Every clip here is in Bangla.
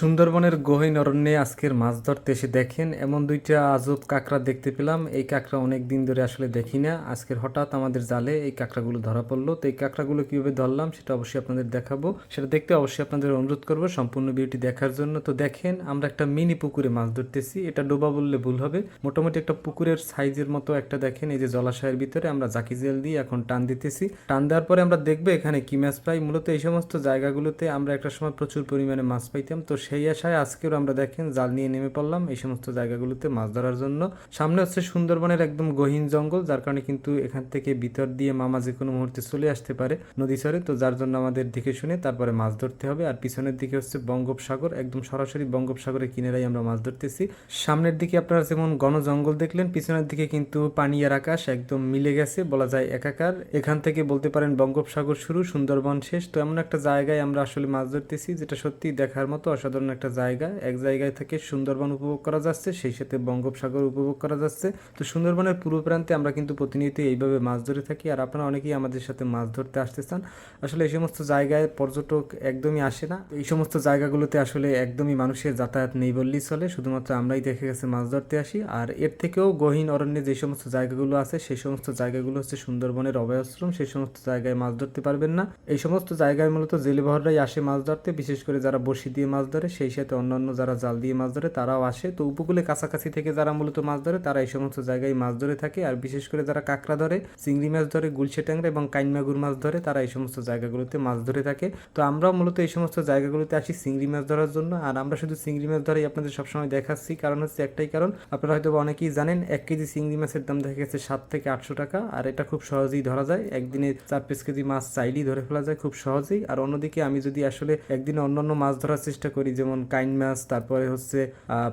সুন্দরবনের গহীন অরণ্যে আজকের মাছ ধরতে এসে দেখেন। এমন দুইটা আজব কাঁকড়া দেখতে পেলাম। এই কাঁকড়া অনেক দিন ধরে আসলে দেখি না। আজকের হঠাৎ আমাদের জালে এই কাঁকড়াগুলো ধরা পড়ল। তো এই কাঁকড়াগুলো কীভাবে ধরলাম সেটা অবশ্যই আপনাদের দেখাবো। সেটা দেখতে অবশ্যই আপনাদের অনুরোধ করব সম্পূর্ণ ভিডিওটি দেখার জন্য। তো দেখেন, আমরা একটা মিনি পুকুরে মাছ ধরতেছি। এটা ডোবা বললে ভুল হবে। মোটামুটি একটা পুকুরের সাইজের মতো একটা দেখেন। এই যে জলাশয়ের ভিতরে আমরা জাকি জেল দিয়ে এখন টান দিতেছি। টান দেওয়ার পরে আমরা দেখব এখানে কি মাছ পাই। মূলত এই সমস্ত জায়গাগুলোতে আমরা একটা সময় প্রচুর পরিমাণে মাছ পাইতাম। তো সেই আশায় আজকেও আমরা দেখেন জাল নিয়ে নেমে পড়লাম এই সমস্ত জায়গাগুলোতে মাছ ধরার জন্য। সামনে হচ্ছে সুন্দরবনের একদম গহীন জঙ্গল, যার কারণে কিন্তু এখান থেকে ভিতর দিয়ে মামা যে কোনো মুহূর্তে চলে আসতে পারে নদী চরে। তো যার জন্য আমাদের দেখে শুনে তারপরে মাছ ধরতে হবে। আর পিছনের দিকে হচ্ছে বঙ্গোপসাগর, একদম সরাসরি বঙ্গোপসাগরের কিনারাই আমরা মাছ ধরতেছি। সামনের দিকে আপনারা যেমন ঘন জঙ্গল দেখলেন, পিছনের দিকে কিন্তু পানি আর আকাশ একদম মিলে গেছে, বলা যায় একাকার। এখান থেকে বলতে পারেন বঙ্গোপসাগর শুরু, সুন্দরবন শেষ। তো এমন একটা জায়গায় আমরা আসলে মাছ ধরতেছি, যেটা সত্যি দেখার মতো অসাধারণ একটা জায়গা। এক জায়গায় থেকে সুন্দরবন উপভোগ করা যাচ্ছে, সেই সাথে বঙ্গোপসাগর উপভোগ করা যাচ্ছে। তো সুন্দরবনের পূর্ব প্রান্তে আমরা কিন্তু প্রতিনিয়ত এইভাবে মাছ ধরে থাকি আর আপনারা অনেকেই আমাদের সাথে মাছ ধরতে আসতে চান। আসলে এই সমস্ত জায়গায় পর্যটক একদমই আসে না। এই সমস্ত জায়গাগুলোতে আসলে একদমই মানুষের যাতায়াত নেই বললেই চলে। শুধুমাত্র আমরাই দেখে গেছে মাছ ধরতে আসি। আর এর থেকেও গহীন অরণ্যে যে সমস্ত জায়গাগুলো আছে, সেই সমস্ত জায়গাগুলো হচ্ছে সুন্দরবনের অভয়াশ্রম। সেই সমস্ত জায়গায় মাছ ধরতে পারবেন না। এই সমস্ত জায়গায় মূলত জেলেবহররাই আসে মাছ ধরতে, বিশেষ করে যারা বসি দিয়ে মাছ ধরে সেই সাথে অন্যান্য যারা জাল দিয়ে মাছ ধরে, তারাও আসে। তো উপকূলে কাছাকাছি থেকে যারা মূলত মাছ ধরে, তারা এই সমস্ত জায়গায় মাছ ধরে থাকে। আর বিশেষ করে যারা কাঁকড়া ধরে, চিংড়ি মাছ ধরে, গুলশে ট্যাংরা এবং কাইনমাগুর মাছ ধরে, তারা এই সমস্ত জায়গাগুলোতে মাছ ধরে থাকে। তো আমরাও মূলত এই সমস্ত জায়গাগুলোতে আসি চিংড়ি মাছ ধরার জন্য। আর আমরা শুধু চিংড়ি মাছ ধরেই আপনাদের সবসময় দেখাচ্ছি। কারণ হচ্ছে একটাই কারণ, আপনারা হয়তো অনেকেই জানেন, এক কেজি চিংড়ি মাছের দাম দেখা গেছে সাত থেকে আটশো টাকা। আর এটা খুব সহজেই ধরা যায়। একদিনে চার পাঁচ কেজি মাছ চাইলেই ধরে ফেলা যায় খুব সহজেই। আর অন্যদিকে আমি যদি আসলে একদিনে অন্যান্য মাছ ধরার চেষ্টা করি যেমন কাইন মাছ, তারপরে হচ্ছে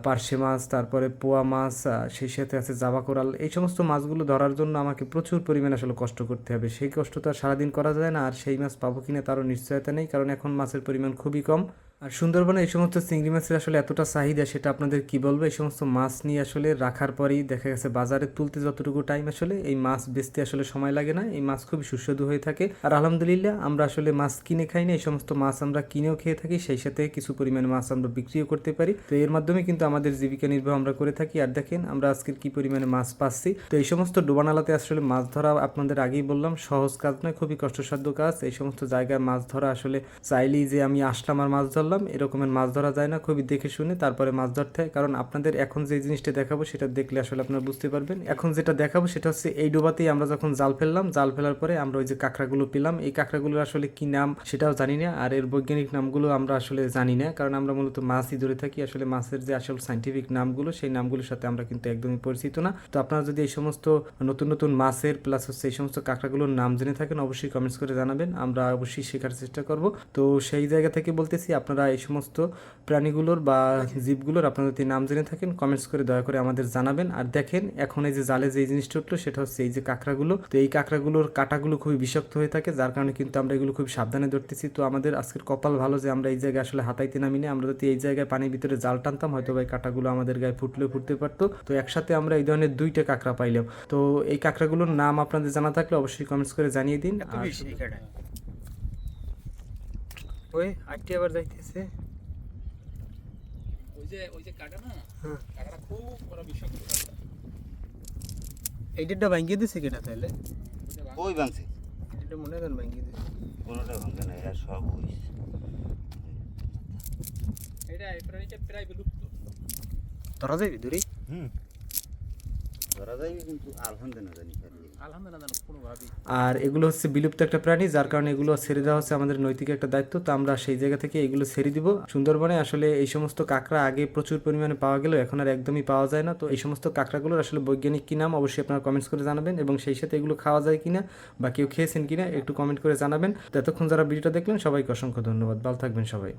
পার্শে মাছ, তারপরে পোয়া মাছ সেই সাথে আছে জাবা কোরাল। এই সমস্ত মাছগুলো ধরার জন্য আমাকে প্রচুর পরিমাণে আসলে কষ্ট করতে হবে। সেই কষ্ট তো আর সারাদিন করা যায় না, আর সেই মাছ পাবো কিনা তারও নিশ্চয়তা নেই, কারণ এখন মাছের পরিমাণ খুবই কম। আর সুন্দরবনে এই সমস্ত চিংড়ি মাছের আসলে এতটা চাহিদা সেটা আপনাদের কি বলব? এই সমস্ত মাছ নিয়ে আসলে রাখার পরেই দেখা গেছে বাজারে তুলতে যতটুকু টাইম আসলে এই মাছ বেচতে আসলে সময় লাগে না। এই মাছ খুবই সুস্বাদু হয়ে থাকে। আর আলহামদুলিল্লাহ আমরা আসলে মাছ কিনে খাই না, এই সমস্ত মাছ আমরা কিনেও খেয়ে থাকি, সেই সাথে কিছু পরিমাণে মাছ আমরা বিক্রিও করতে পারি। তো এর মাধ্যমে কিন্তু আমাদের জীবিকা নির্বাহ আমরা করে থাকি। আর দেখেন আমরা আজকের কি পরিমাণে মাছ পাচ্ছি। তো এই সমস্ত ডোবানালাতে আসলে মাছ ধরা আপনাদের আগেই বললাম, সহজ কাজ নয়, খুবই কষ্টসাধ্য কাজ। এই সমস্ত জায়গায় মাছ ধরা আসলে চাইলেই যে আমি আসলাম আর মাছ ধরলাম এরকমের মাছ ধরা যায় না, খুবই দেখে শুনে তারপরে মাছ ধরতে হয়। কারণ আপনাদের এখন যে জিনিসটা দেখাবো, সেটা দেখলে আসলে আপনারা বুঝতে পারবেন। এখন যেটা দেখাবো, সেটা হচ্ছে এই ডোবাতেই আমরা যখন জাল ফেললাম, জাল ফেলার পরে আমরা ওই যে কাঁকড়াগুলো পেলাম। এই কাঁকড়াগুলোর আসলে কি নাম সেটাও জানি না, আর এর বৈজ্ঞানিক নামগুলো আমরা আসলে জানি না। কারণ আমরা মূলত মাছই ধরে থাকি। আসলে মাছের যে আসল সাইন্টিফিক নামগুলো, সেই নামগুলোর সাথে আমরা কিন্তু একদমই পরিচিত না। তো আপনারা যদি এই সমস্ত নতুন নতুন মাছের প্লাস হচ্ছে এই সমস্ত কাঁকড়াগুলোর নাম জেনে থাকেন, অবশ্যই কমেন্টস করে জানাবেন। আমরা অবশ্যই শেখার চেষ্টা করব। তো সেই জায়গা থেকে বলতেছি, আপনারা এই সমস্ত প্রাণীগুলোর বা জীবগুলোর আপনারা যদি নাম জেনে থাকেন কমেন্টস করে দয়া করে আমাদের জানাবেন। আর দেখেন এখন এই যে জালে যে জিনিসটা উঠল সেটা হচ্ছে এই যে কাঁকড়াগুলো। তো এই কাঁকড়াগুলোর কাঁটাগুলো খুবই বিষাক্ত হয়ে থাকে যার কারণে কিন্তু আমরা এগুলো খুব সাবধানে ধরতেছি। তো আমাদের আজকের কপাল ভালো যে আমরা এই জায়গায় আসলে হাতাইতে নামি না আমরা যদি এই জায়গায় পানির ভিতরে জাল টানতাম হয়তো ভাই কাঁটাগুলো আমাদের গায়ে ফুটলে ফুটতে পারতো। তো একসাথে আমরা এই ধরনের দুইটা কাঁকড়া পাইলাম। তো এই কাঁকড়াগুলোর নাম আপনাদের জানা থাকলে অবশ্যই কমেন্টস করে জানিয়ে দিন। আর ওই আটটি আবার যাইতেছে। ওই যে ওই যে কাটা না? হ্যাঁ। কাটাটা খুব বড় বিষয় এই ডেটটা ভাঙ্গিয়ে দিছে কেটা তাহলে? ওই ভাঙছে। এটা মনে হয় ভাঙ্গিয়ে দিছে। কোনোটা ভাঙছে না এরা সব ওই। এটা এই প্রাণীটা প্রায় বিলুপ্ত। ধরা যাবে দূরে? হুম ধরা যাবে কিন্তু আলহামদে না জানি পারি আলহামদুলিল্লাহ কোনোভাবেই আর এগুলো হচ্ছে বিলুপ্ত একটা প্রাণী যার কারণে এগুলো ছেড়ে দেওয়া হচ্ছে আমাদের নৈতিক একটা দায়িত্ব। তো আমরা সেই জায়গা থেকে এগুলো ছেড়ে দিব। সুন্দরবনে আসলে এই সমস্ত কাঁকড়া আগে প্রচুর পরিমাণে পাওয়া গেলেও এখন আর একদমই পাওয়া যায় না। তো এই সমস্ত কাঁকড়াগুলোর আসলে বৈজ্ঞানিক কি নাম অবশ্যই আপনারা কমেন্টস করে জানাবেন এবং সেই সাথে এগুলো খাওয়া যায় কিনা বা কেউ খেয়েছেন কিনা একটু কমেন্ট করে জানাবেন। তো এতক্ষণ যারা ভিডিওটা দেখলেন সবাইকে অসংখ্য ধন্যবাদ। ভালো থাকবেন সবাই।